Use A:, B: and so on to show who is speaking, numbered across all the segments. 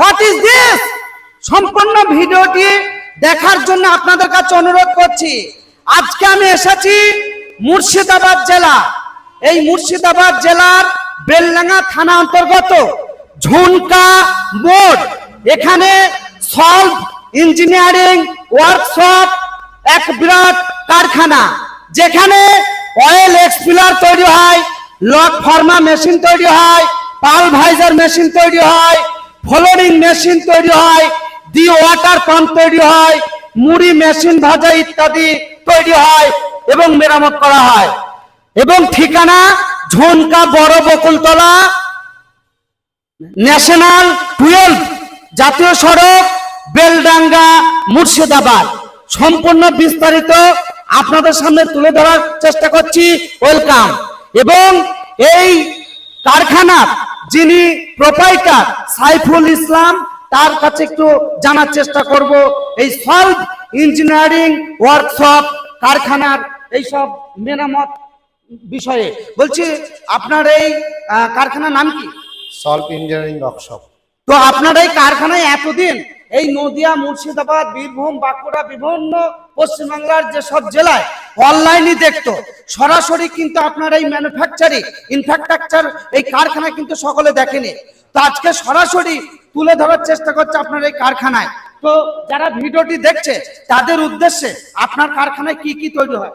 A: What is this সম্পূর্ণ ভিডিওটি দেখার জন্য আপনাদের কাছে অনুরোধ করছি। আজকে আমি এসেছি মুর্শিদাবাদ জেলা। এই মুর্শিদাবাদ জেলার বেলডাঙ্গা থানা অন্তর্গত ঝুনকা মোড়। এখানে সলভ ইঞ্জিনিয়ারিং ওয়ার্কশপ, এক বিরাট কারখানা। যেখানে অয়েল এক্সপিলার তৈরি হয়, লক ফার্মা মেশিন তৈরি হয়, পালভাইজার মেশিন তৈরি হয় ফ্লোরিং মেশিন তৈরি হয় দি ওয়াটার পাম্প তৈরি হয়, মুড়ি মেশিন ভাজা ইত্যাদি তৈরি হয় এবং মেরামত করা হয়। এবং ঠিকানা ঝোনকা বড় বকুলতলা, ন্যাশনাল টুয়েলভ, জাতীয় সড়ক, বেলডাঙ্গা, মুর্শিদাবাদ। সম্পূর্ণ বিস্তারিত আপনাদের সামনে তুলে ধরার চেষ্টা করছি। ওয়েলকাম। এবং এই কারখানার যিনি প্রোপাইটার সাইফুল ইসলাম তার কাছে একটু জানার চেষ্টা করব। এই সলভ ইঞ্জিনিয়ারিং ওয়ার্কশপ কারখানার এইসব মেরামত বিষয়ে। বলছি আপনার এই কারখানার নাম কি?
B: সলভ ইঞ্জিনিয়ারিং ওয়ার্কশপ
A: তো আপনার এই কারখানায় এতদিন এই নদিয়া মুর্শিদাবাদ বীরভূম বাঁকুড়া বিভিন্ন পশ্চিমবাংলার যে সব জেলায় অনলাইনে দেখতো। সরাসরি কিন্তু আপনার এই ম্যানুফ্যাকচারিং ইনফ্রাস্ট্রাকচার এই কারখানা কিন্তু সকলে দেখেনি। তো আজকে সরাসরি তুলে ধরার চেষ্টা করছে আপনার এই কারখানায়। তো যারা ভিডিওটি দেখছে তাদের উদ্দেশ্যে আপনার কারখানায় কি কি তৈরি হয়?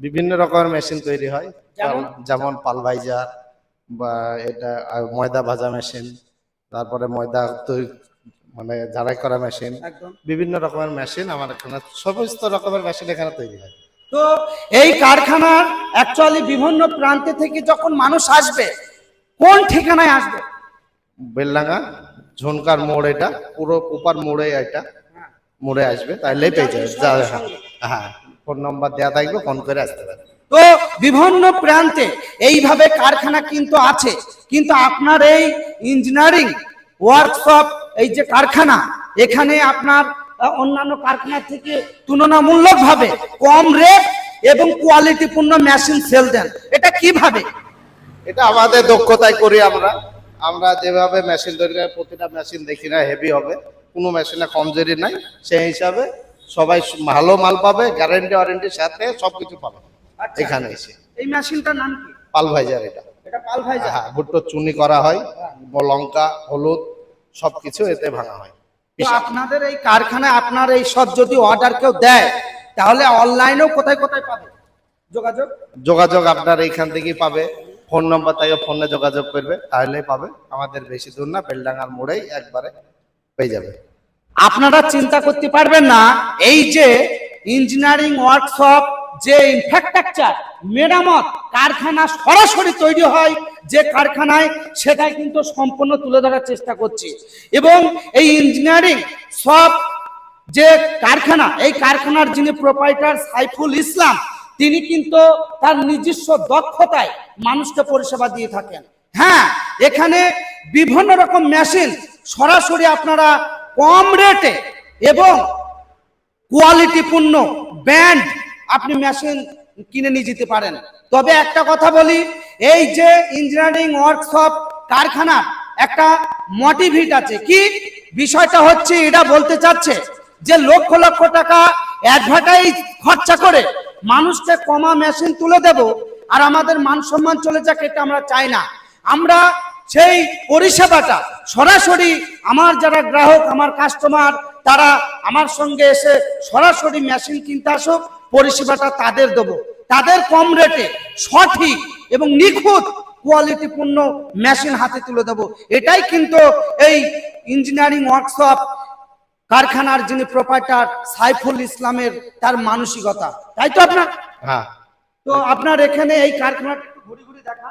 B: বিভিন্ন রকমের মেশিন তৈরি হয়।
A: যেমন?
B: যেমন পালভাইজার বা এটা ময়দা ভাজা মেশিন তারপরে ময়দা তৈরি মানে ঝাড়াই করা মেশিন বিভিন্ন রকমের মেশিন আমার এখানে সমস্ত রকমের মেশিন এখানে তৈরি হয়।
A: তো এই কারখানার অ্যাকচুয়ালি বিভিন্ন প্রান্তে থেকে যখন মানুষ আসবে কোন ঠিকানায় আসবে?
B: বেলডাঙ্গা ঝুনকার মোড় এটা পুরো উপার মোড়ে এটা মোড়ে আসবে তাহলে পেয়ে যাবে হ্যাঁ ফোন নম্বর দেওয়া থাকবে ফোন করে আসতে পারে
A: তো বিভিন্ন প্রান্তে এইভাবে কারখানা কিন্তু আছে কিন্তু আপনার এই ইঞ্জিনিয়ারিং ওয়ার্কশপ এই যে কারখানা এখানে আপনার অন্যান্য কারখানা থেকে তুলনামূলকভাবে কম রেট এবং কোয়ালিটিপূর্ণ মেশিন সেল দেন। এটা কীভাবে?
B: এটা আমাদের দক্ষতায় করি আমরা। আমরা যেভাবে মেশিন তৈরি করি প্রতিটা মেশিন দেখি না হেভি হবে। কোনো মেশিনে কমজোরি নাই। সেই হিসাবে সবাই ভালো মাল পাবে গ্যারেন্টি ওয়ারেন্টির সাথে সবকিছু পাবে।
A: আচ্ছা।
B: এখানে এসে।
A: এই মেশিনটার নাম কি?
B: পাল ভাইজার এটা।
A: এটা পাল ভাইজা
B: হ্যাঁ ভুট্টো চুনি করা হয় লঙ্কা হলুদ সবকিছু এতে ভাঙা হয়।
A: তো আপনাদের এই কারখানায় আপনার এই সব যদি অর্ডার কেউ দেয় তাহলে অনলাইনেও কোথায় কোথায় পাবে? যোগাযোগ?
B: যোগাযোগ আপনার এইখান থেকেই পাবে। ফোন নম্বর থেকে ফোনে যোগাযোগ করবে তাহলে পাবে। আমাদের বেশি দূর না বেলডাঙ্গার মোড়েই একবারে পেয়ে যাবে।
A: আপনারা চিন্তা করতে পারবেন না এই যে ইঞ্জিনিয়ারিং ওয়ার্কশপ যে ইনফ্রাস্ট্রাকচার মেরামত কারখানা সরাসরি তৈরি হয়। যে কারখানায় সেটাই কিন্তু সম্পূর্ণ তুলে ধরার চেষ্টা করছি। এবং এই ইঞ্জিনিয়ারিং সব যে কারখানা, এই কারখানার যিনি প্রোপাইটার সাইফুল ইসলাম, তিনি কিন্তু তার নিজস্ব দক্ষতায় মানুষকে পরিষেবা দিয়ে থাকেন। হ্যাঁ এখানে বিভিন্ন রকম মেশিন সরাসরি আপনারা কম রেটে এবং কোয়ালিটিপূর্ণ ব্যান্ড আপনি মেশিন কিনে নিয়ে যেতে পারেন। তবে একটা কথা বলি, এই যে ইঞ্জিনিয়ারিং ওয়ার্কশপ কারখানা, একটা মোটিভিট আছে। কি? বিষয়টা হচ্ছে এটা বলতে চাচ্ছে যে লক্ষ লক্ষ টাকা অ্যাডভার্টাইজ খরচা করে মানুষকে কমা মেশিন তুলে দেব আর আমাদের মান সম্মান চলে যাক এটা আমরা চাই না। আমরা সেই পরিষেবাটা সরাসরি আমার যারা গ্রাহক, আমার কাস্টমার তারা আমার সঙ্গে এসে সরাসরি মেশিন কিনতে আসুক পরিষেবাটা তাদের দেবো। তাদের কম রেটে সঠিক এবং নিখুঁত কোয়ালিটিপূর্ণ মেশিন হাতে তুলে দেবো। এটাই কিন্তু এই ইঞ্জিনিয়ারিং ওয়ার্কশপ কারখানার যিনি প্রোপাইটার সাইফুল ইসলামের তার মানসিকতা। তাই তো আপনার?
B: হ্যাঁ।
A: তো আপনার এখানে এই কারখানাটা একটু ঘুরি ঘুরি দেখা।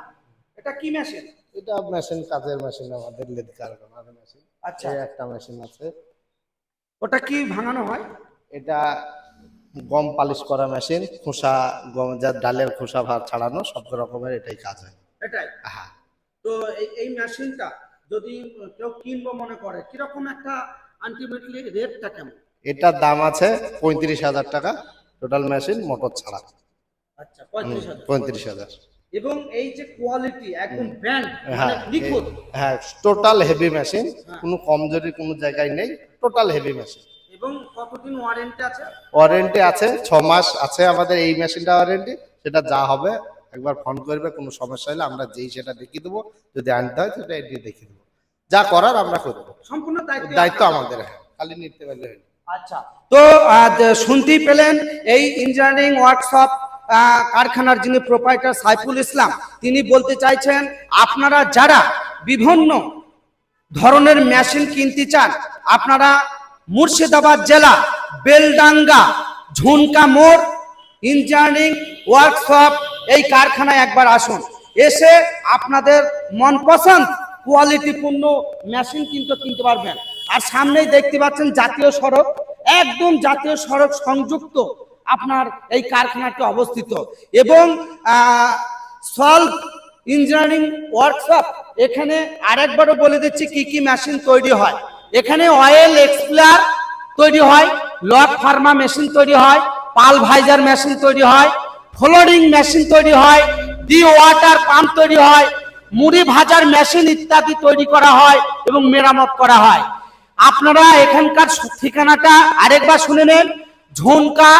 A: এটা কি মেশিন
B: এটা মেশিন কাজের মেশিন আমাদের লেদ কারখানার মেশিন
A: আচ্ছা।
B: এই একটা মেশিন আছে।
A: ওটা কি ভাঙানো হয়?
B: এটা গম পালিশ করা মেশিন খোসা গম যা ডালের খোসা ভাত ছাড়ানো সব রকমের এটাই কাজ হয়।
A: এটাই?
B: হ্যাঁ।
A: তো এই এই মেশিনটা যদি কেউ কিনবো মনে করে কীরকম একটা আলটিমেটলি রেটটা কেমন?
B: এটার দাম আছে পঁয়ত্রিশ হাজার টাকা টোটাল মেশিন মোটর ছাড়া।
A: আচ্ছা পঁয়ত্রিশ হাজার। এবং এই যে কোয়ালিটি একদম ব্র্যান্ড
B: হ্যাঁ
A: নিখুঁত।
B: হ্যাঁ টোটাল হেভি মেশিন কোনো কমজোরি কোনো জায়গায় নেই টোটাল হেভি মেশিন
A: এবং কতদিন ওয়ারেন্টি আছে?
B: ওয়ারেন্টি আছে ছ মাস আছে আমাদের এই মেশিনটা ওয়ারেন্টি সেটা যা হবে একবার ফোন করবে কোনো সমস্যা হলে আমরা যেই সেটা দেখিয়ে দেবো যদি আনতে হয় সেটা এটি দেখিয়ে দেবো। যা করার আমরা করব
A: সম্পূর্ণ দায়িত্ব
B: দায়িত্ব আমাদের হ্যাঁ খালি নিতে পারলে
A: আচ্ছা তো আজ শুনতেই পেলেন এই ইঞ্জিনিয়ারিং ওয়ার্কশপ কারখানার যিনি প্রোপাইটার সাইফুল ইসলাম তিনি বলতে চাইছেন আপনারা যারা বিভিন্ন ধরনের মেশিন কিনতে চান আপনারা মুর্শিদাবাদ জেলা, বেলডাঙ্গা, ঝুনকা মোড়, ইঞ্জিনিয়ারিং ওয়ার্কশপ, এই কারখানায় একবার আসুন। এসে আপনাদের মনপসন্দ কোয়ালিটিপূর্ণ মেশিন কিন্তু কিনতে পারবেন। আর সামনেই দেখতে পাচ্ছেন জাতীয় সড়ক, একদম জাতীয় সড়ক সংযুক্ত আপনার এই কারখানাটি অবস্থিত। এবং সলভ ইঞ্জিনিয়ারিং ওয়ার্কশপ, এখানে আরেকবারও বলে দিচ্ছি কি কি মেশিন তৈরি হয়। এখানে অয়েল এক্সপ্লার তৈরি হয় লক ফার্মা মেশিন তৈরি হয় পাল ভাইজার মেশিন তৈরি হয় ফ্লোরিং মেশিন তৈরি হয় ডি ওয়াটার পাম্প তৈরি হয়, মুড়ি ভাজার মেশিন ইত্যাদি তৈরি করা হয় এবং মেরামত করা হয়। আপনারা এখানকার ঠিকানাটা আরেকবার শুনে নেন ঝুনকা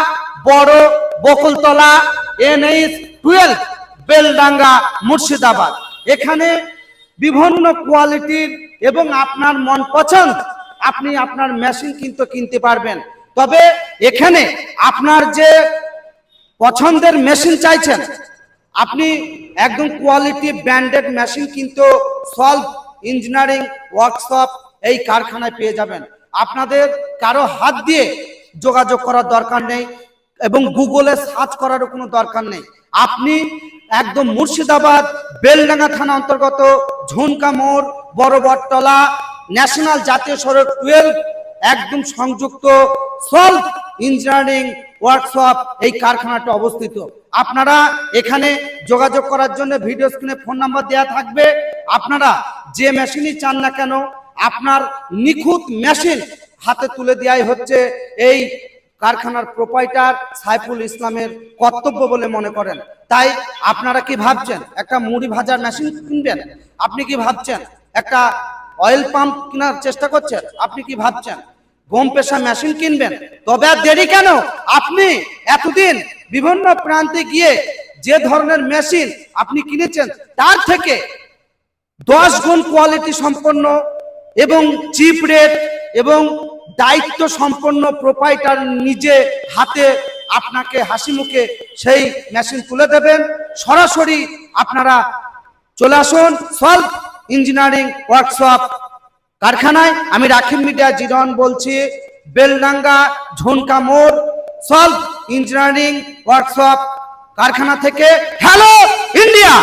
A: বড়, বকুলতলা, এনএইচ টুয়েলভ, বেলডাঙ্গা, মুর্শিদাবাদ। এখানে বিভিন্ন কোয়ালিটির এবং আপনার মন পছন্দ, আপনি আপনার মেশিন কিন্তু কিনতে পারবেন। তবে এখানে আপনার যে পছন্দের মেশিন চাইছেন, আপনি একদম কোয়ালিটি ব্র্যান্ডেড মেশিন কিন্তু সলভ ইঞ্জিনিয়ারিং ওয়ার্কশপ এই কারখানায় পেয়ে যাবেন। আপনাদের কারও হাত দিয়ে যোগাযোগ করার দরকার নেই এবং গুগলে সার্চ করারও কোনো দরকার নেই। আপনি একদম মুর্শিদাবাদ, বেলডাঙ্গা থানা অন্তর্গত ঝুনকা মোড়, বড় বটতলা ন্যাশনাল জাতীয় সড়ক টুয়েলভ একদম সংযুক্ত সলভ ইঞ্জিনিয়ারিং ওয়ার্কশপ এই কারখানাটা অবস্থিত। আপনারা এখানে যোগাযোগ করার জন্য ভিডিও স্ক্রিনে ফোন নাম্বার দেওয়া থাকবে। আপনারা যে মেশিনই চান না কেন, আপনার নিখুঁত মেশিন হাতে তুলে দেওয়াই হচ্ছে এই কারখানার প্রোপাইটার সাইফুল ইসলামের কর্তব্য বলে মনে করেন। তাই আপনারা কি ভাবছেন, একটা মুড়ি ভাজার মেশিন কিনবেন? আপনি কি ভাবছেন, একটা অয়েল পাম্প কেনার চেষ্টা করছেন? আপনি কি ভাবছেন, গম পেশা মেশিন কিনবেন? তবে আর দেরি কেন? আপনি এতদিন বিভিন্ন প্রান্তে গিয়ে যে ধরনের মেশিন আপনি কিনেছেন, তার থেকে দশ গুণ কোয়ালিটি সম্পন্ন এবং চিপ রেট এবং দায়িত্ব সম্পন্ন প্রোপাইটার নিজে হাতে আপনাকে হাসি মুখে সেই মেশিন তুলে দেবেন। সরাসরি আপনারা চলে আসুন সলভ ইঞ্জিনিয়ারিং ওয়ার্কশপ কারখানায়। আমি রাখিব মিডিয়া জিরন বলছি। বেলডাঙ্গা ঝুনকা মোড় সলভ ইঞ্জিনিয়ারিং ওয়ার্কশপ কারখানা থেকে। Hello India